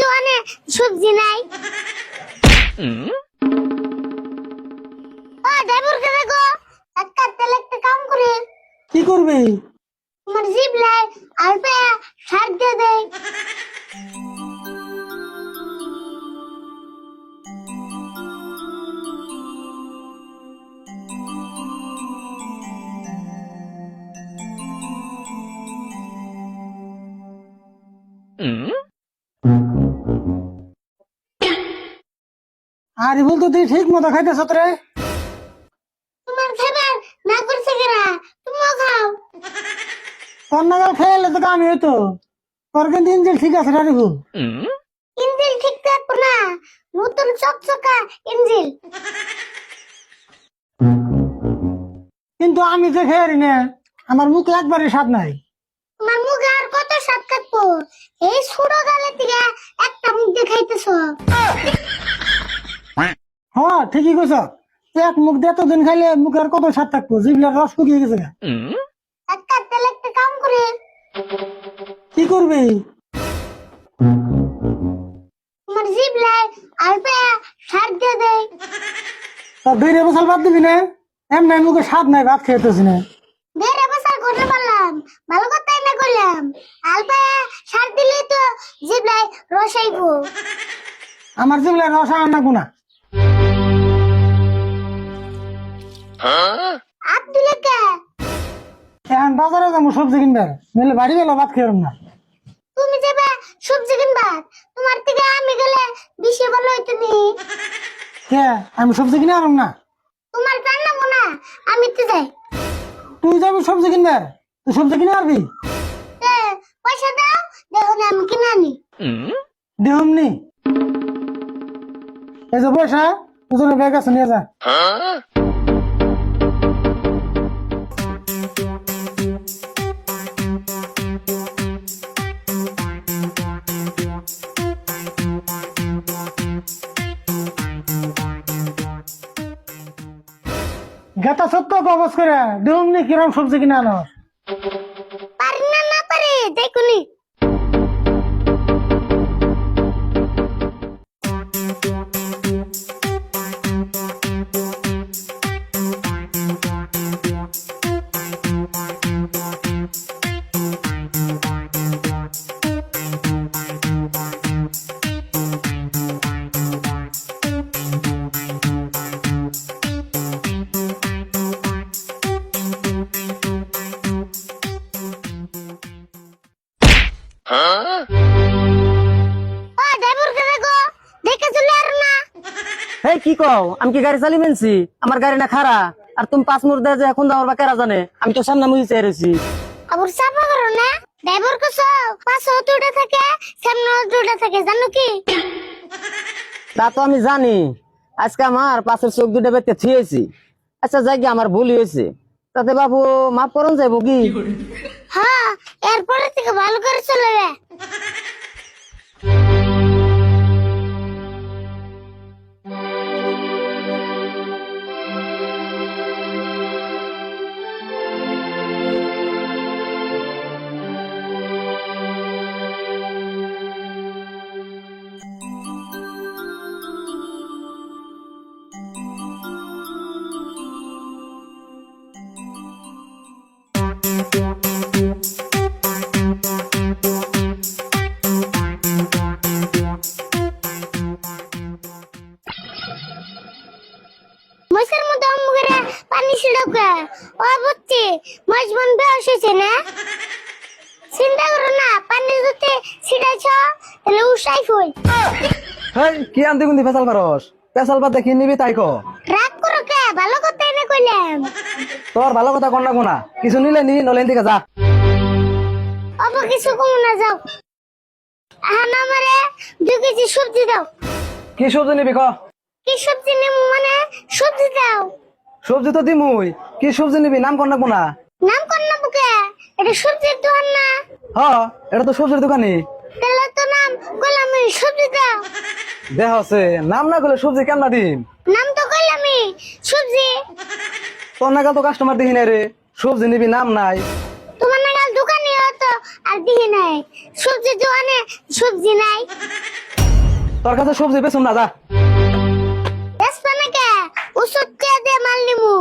দোকানে সবজি নাই। ও ড্রাইভার কে দেখো? একটা তেলে একটা কাম করে। কি করবি? তোমার জিপ লাই আর পে সার দিয়ে দেয় আর বল তো তুই ঠিক মতো খাইতেছ রে তোমার খাবার না করছে কেরা? তুমিও খাও। খেয়ে তো কামি হইতো। তোর কিন্তু ইঞ্জিন ঠিক আছে ইঞ্জিল ঠিক থাকব না। নতুন চকচকা ইঞ্জিল। কিন্তু আমি যে খেয়ে না আমার মুখে একবারে স্বাদ নাই। তোমার মুখে আর কত স্বাদ কাটবো? এই ছোট গালে থেকে একটা মুখ দেখাইতেছ। হ্যাঁ ঠিকই কইছ। এক মুখ দিয়ে এতদিন খাইলে মুখের কত স্বাদ থাকব? জিভলার রস শুকিয়ে গেছে তেলে একটা কাম করে। কি করবি? তোমার জিভ লাই আর পে সার দিয়ে দেয় তোর দুই বছর বাদ দিবি না? এমনি মুখে স্বাদ নাই ভাত খেতেছি না। দেড় বছর করতে পারলাম ভালো কথাই না করলাম আলপা সার দিলে তো জিভ লাই রসাইবো আমার রস আর না। গুনা এখন বাজারে যাব সবজি কিনবার। নাহলে বাড়ি গেল ভাত খেয়ে না। তুমি যাবে সবজি কিনবা তোমার থেকে আমি গেলে বেশি ভালো হইতো নি। কে? আমি সবজি কিনে আনম না। তোমার জানাব না আমি তো যাই। তুই যাবি সবজি কিনবার? তুই সবজি কিনে আনবি? এ, পয়সা দাও দেখো না আমি কিনে আনি। দেহমনি এই যে পয়সা দুজনে ব্যাগ আছে নিয়ে যা। গেতা সত্য কবচ করে দেহমনি কিরম সবজি কিনে আনো। পারি না পারি দেখুনি এই কি কও? আমি কি গাড়ি চালি মেনছি আমার গাড়ি না খারা আর তুমি পাঁচ মুহূর্তে যে এখন দাও বা কেরা জানে? আমি তো সামনে মুই চেয়ে রয়েছি আবার চাপা করো না। ড্রাইভার কো সব পাশে দুটা থাকে সামনে দুটা থাকে জানো কি? তা তো আমি জানি। আজকে আমার পাশের চোখ দুটা বেতে থিয়েছি আচ্ছা যাই আমার ভুল হয়েছে। তাতে বাবু মাফ করুন যাব কি? হ্যাঁ এরপরে থেকে ভালো করে চলে ছিড়কে ও বুঝছি মাছ হয়েছে না? চিন্তা করো না পানি যদি ছিড়াইছ তাহলে উসাই ফুল। কি আনতে গুন্দি ফেসাল পারস ফেসাল পাত দেখি নিবি তাই কো। রাগ করো কে? ভালো কথা কইলাম তোর ভালো কথা কন না কোনা কিছু নিলে নি নলে দিকে যা। অব কিছু কম না যাও। এখন আমারে দু কেজি সবজি দাও। কি সবজি নিবি ক? কি সবজি নেব মানে সবজি দাও। সবজি তো দিমুই। কি সবজি নিবি? নাম কন না কোনা নাম কর না বুকে? এটা সবজির দোকান না? হ এটা তো সবজির দোকানি তাহলে তো নাম গোলামি সবজি দাও। দেহ আছে। নাম না করলে সবজি কেমন দিম? নাম তোর নাগাল তো কাস্টমার দেখি নাই রে। সবজি নিবি নাম নাই। তোমার নাগাল দোকানি তো তো আর দিহি নাই। সবজি দোকানে সবজি নাই। তোর কাছে সবজি বেচুন না যা। বেসবা নাকি? ওষুধ কে দিয়ে মাল নিমু।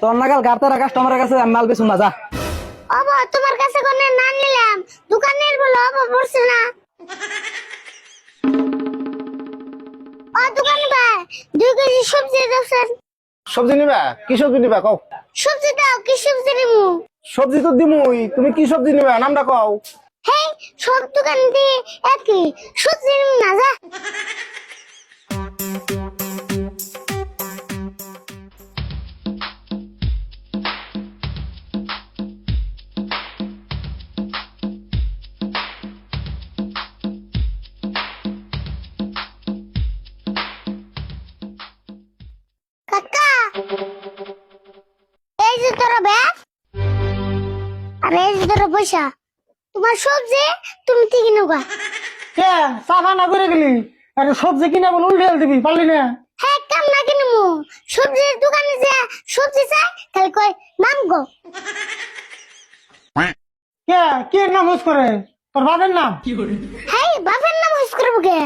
তোর নাগাল গাড়তারা কাস্টমারের কাছে আমি মাল বেচুন না যা। বাবা তোমার কাছে কোনো না নিলাম। দোকানের বলে বাবা পড়ছে না। ও দোকান ভাই দুই কেজি সবজি দেবেন সবজি নিবা? কি সবজি নিবা? কও। সবজি দাও কি সবজি নিমু? সবজি তো দিমুই তুমি কি সবজি নিবা? নামটা কও। হেই সব দোকান দিয়ে একই। সবজি নিমু না যা। ব্যাগ আর এই যে তোর পয়সা। তোমার সবজি তুমি ঠিক নেবা। কে? সাফা না করে গেলি? আরে সবজি কিনে বলে উল্টে দিবি পারলি না? হ্যাঁ কাম না কিনবো সবজির দোকানে যে সবজি চাই তাহলে কই নাম গো। কে? কে নাম হুস করে? তোর বাবার নাম? হ্যাঁ বাপের নাম হুস করব কে?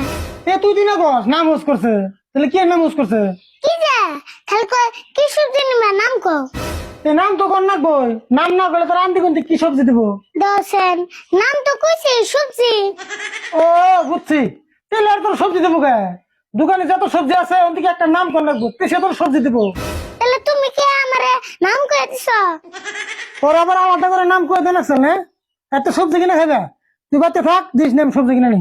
এ তুই দিনা কস নাম হুস করছে। তাহলে কে নাম হুস করছে? কি যে? তাহলে কই কি সবজি নিবা নাম কো এ নাম তো কর না কই নাম না করলে তোর আন্টি কোনটি কি সবজি দিব? দশেন নাম তো কইছে সবজি। ও বুঝছি। তাহলে আর তোর সবজি দেবো কে? দোকানে যত সবজি আছে ওর একটা নাম কর লাগবো সে তোর সবজি দিব? তাহলে তুমি কে আমারে নাম কয়ে দিছ? তোর আবার আলাদা করে নাম করে দেন আসছে না। এত সবজি কিনে খাবে তুই বাড়িতে থাক দিস নাম সবজি কিনে নি